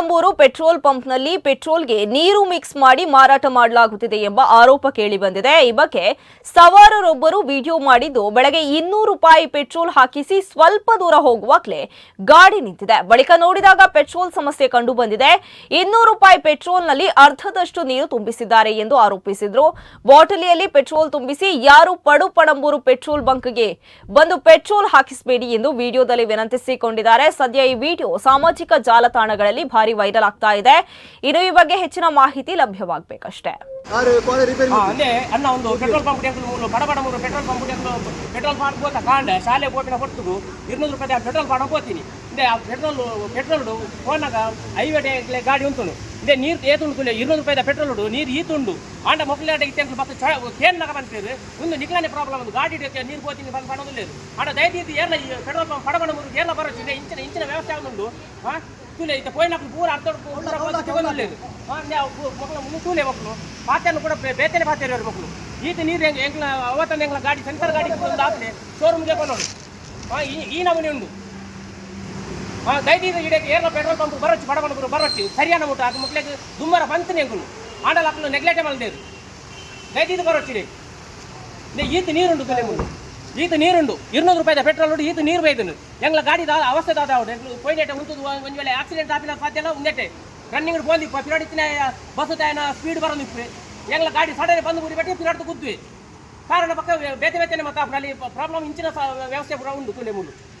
ಪಡಂಬೂರು petrol ಪಂಪ್ನಲ್ಲಿ ಪೆಟ್ರೋಲ್ಗೆ ನೀರು mix ಮಾಡಿ ಮಾರಾಟ ಮಾಡಲಾಗುತ್ತಿದೆ ಎಂಬ ಆರೋಪ ಕೇಳಿ ಬಂದಿದೆ. ಈ ಬಗ್ಗೆ ಸವಾರರೊಬ್ಬರು ವಿಡಿಯೋ ಮಾಡಿದ್ದು, ಬೆಳಗ್ಗೆ ಇನ್ನೂರು ರೂಪಾಯಿ ಪೆಟ್ರೋಲ್ ಹಾಕಿಸಿ ಸ್ವಲ್ಪ ದೂರ ಹೋಗುವಾಗಲೇ ಗಾಡಿ ನಿಂತಿದೆ. ಬಳಿಕ ನೋಡಿದಾಗ ಪೆಟ್ರೋಲ್ ಸಮಸ್ಯೆ ಕಂಡು ಬಂದಿದೆ. ಇನ್ನೂರು ರೂಪಾಯಿ ಪೆಟ್ರೋಲ್ನಲ್ಲಿ ಅರ್ಧದಷ್ಟು ನೀರು ತುಂಬಿಸಿದ್ದಾರೆ ಎಂದು ಆರೋಪಿಸಿದ್ರು. ಬಾಟಲಿಯಲ್ಲಿ ಪೆಟ್ರೋಲ್ ತುಂಬಿಸಿ ಯಾರು ಪಡು ಪಡಂಬೂರು ಪೆಟ್ರೋಲ್ ಬಂಕ್ಗೆ ಬಂದು ಪೆಟ್ರೋಲ್ ಹಾಕಿಸಬೇಡಿ ಎಂದು ವಿಡಿಯೋದಲ್ಲಿ ವಿನಂತಿಸಿಕೊಂಡಿದ್ದಾರೆ. ಸದ್ಯ ಈ ವಿಡಿಯೋ ಸಾಮಾಜಿಕ ಜಾಲತಾಣಗಳಲ್ಲಿ ಭಾರಿ ವೈರಲ್ ಆಗ್ತಾ ಇದೆ. ಇನ್ನು ಈ ಬಗ್ಗೆ ಹೆಚ್ಚಿನ ಮಾಹಿತಿ ಲಭ್ಯವಾಗಬೇಕಷ್ಟೇ. ಅಲ್ಲೇ ಅನ್ನ ಒಂದು ಪೆಟ್ರೋಲ್ ಪಂಪ್ ಮೂರು ಬಡ ಬಡ ಮೂರು ಪೆಟ್ರೋಲ್ ಪಂಪ್ ಪೆಟ್ರೋಲ್ ಪಾಡ್ ಹೋತ ಕಾಂಡ ಶಾಲೆ ಬೋಟಿನ ಹೊತ್ತು ಇರ್ನೂರು ರೂಪಾಯಿ ಪೆಟ್ರೋಲ್ ಪಾಡ ಹೋಗ್ತೀನಿ. ಇಂದೆ ಆ ಪೆಟ್ರೋಲ್ ಪೆಟ್ರೋಲ್ ಫೋನಾಗ ಐವೇ ಗಾಡಿ ಉಂಟು. ಇಂದೆ ನೀರು ಏ ತುಂಡು ಕುಲ್ಯ ಇನ್ನೊಂದು ರೂಪಾಯಿ ಪೆಟ್ರೋಲ್ ಉಡು ನೀರು ಈತುಂಡು ಆಂಡ ಮಕ್ಕಳ ಇತ್ತೆ ಮತ್ತೆ ಕೇನ್ ನಗ ಬಂತೀರಿ ಒಂದು ನಿಕ್ಲಾನೆ ಪ್ರಾಬ್ಲಮ್ ಒಂದು ಗಾಡಿ ಇಡಕ್ಕೆ ನೀರು ಹೋಗ್ತೀನಿ ಬಂದು ಮಾಡೋದಿಲ್ಲ ಆಂಡ ದಯದೀತಿ ಏರ್ಲ ಈ ಪೆಟ್ರೋಲ್ ಪಂಪ್ ಪಡಬಣ ಮೂರು ಏರ್ಲ ಬರೋದು ಇಂಚಿನ ಇಂಚಿನ ವ್ಯವಸ್ಥೆ ಆಗುಂಡು ಹಾ ತುಲೆ ಇತ್ತ ಪೋಯಿನ ಪೂರ ಅರ್ಧ ತಗೊಂಡಿಲ್ಲ ಮಕ್ಕಳು ಮುನ್ನು ತೂಲೆ ಮಕ್ಕಳು ಪಾತ್ರೆಯನ್ನು ಕೂಡ ಬೇತೆನೆ ಪಾತ್ರೆ ಅವ್ರ ಮಕ್ಕಳು ಈತ ನೀರು ಹೆಂಗೆ ಎಂಗ್ಲ ಅವತ್ತಂದು ಎಂಗ್ಲ ಗಾಡಿ ಸೆನ್ಸರ್ ಗಾಡಿ ಒಂದು ಆದ್ರೆ ಶೋರೂಮ್ಗೆ ಕೊಂಡೋಡು ಹಾ ಈ ಈ ನಮೂನೆ ಉಂಟು. ದಯದೀದ ಇಡಕ್ಕೆ ಏನೋ ಪೆಟ್ರೋಲ್ ಪಂಪ್ ಬರಚ್ಚು ಬಡವನಗುರು ಬರಚ್ಚು, ಸರಿಯಾನ ಊಟ, ಅದು ಮಕ್ಕಳಿಗೆ ದುಮ್ಮರ ಬಂತು ಎಂಗುಲು ಆಂಡಲ ಅಪ್ಪನ ನೆಗ್ಲೆಕ್ಟ್ ಮಲ್ದೇರು ದಯದೀದ ಬರಚ್ಚು ಇಡೀ ನೇ ಈತ ನೀರುಂಡು ಕಲೆ ಮುಂದೆ. ಈತ ನೀರುಂಡು. ಇರ್ನೂರು ರೂಪಾಯಿ ಪೆಟ್ರೋಲ್ ಉಂಟು ಈತ ನೀರು ಬೈದನು ಎಂಗ್ಲ ಗಾಡಿ ದಾದ, ಅವಸ್ಥೆ ದಾದ ಅವಡು ಪೋಯ್ನೆಟೆ ಉಂಟು ಒಂದು ವೇಳೆ ಆಕ್ಸಿಡೆಂಟ್ ಆಪಿನ ಸಾಧ್ಯ ಉಂದೆಟೆ ರನ್ನಿಂಗ್ ಬಂದು ಪಿರಾಡಿತ್ತಿನ ಬಸ್ ತಾಯನ ಸ್ಪೀಡ್ ಬರೋದು ಎಂಗ್ಲ ಗಾಡಿ ಸಡನ್ ಬಂದು ಬಟ್ಟಿ, ಪಿರಾಡ್ತು ಕೂತ್ವಿ ಕಾರಣ ಪಕ್ಕ ಬೇತೆ ಬೇತೆನೆ ಮತ್ತೆ ಪ್ರಾಬ್ಲಮ್ ಇಂಚಿನ ವ್ಯವಸ್ಥೆ ಕೂಡ ಉಂಟು ಕುಲೆ ಮುಳ್ಳು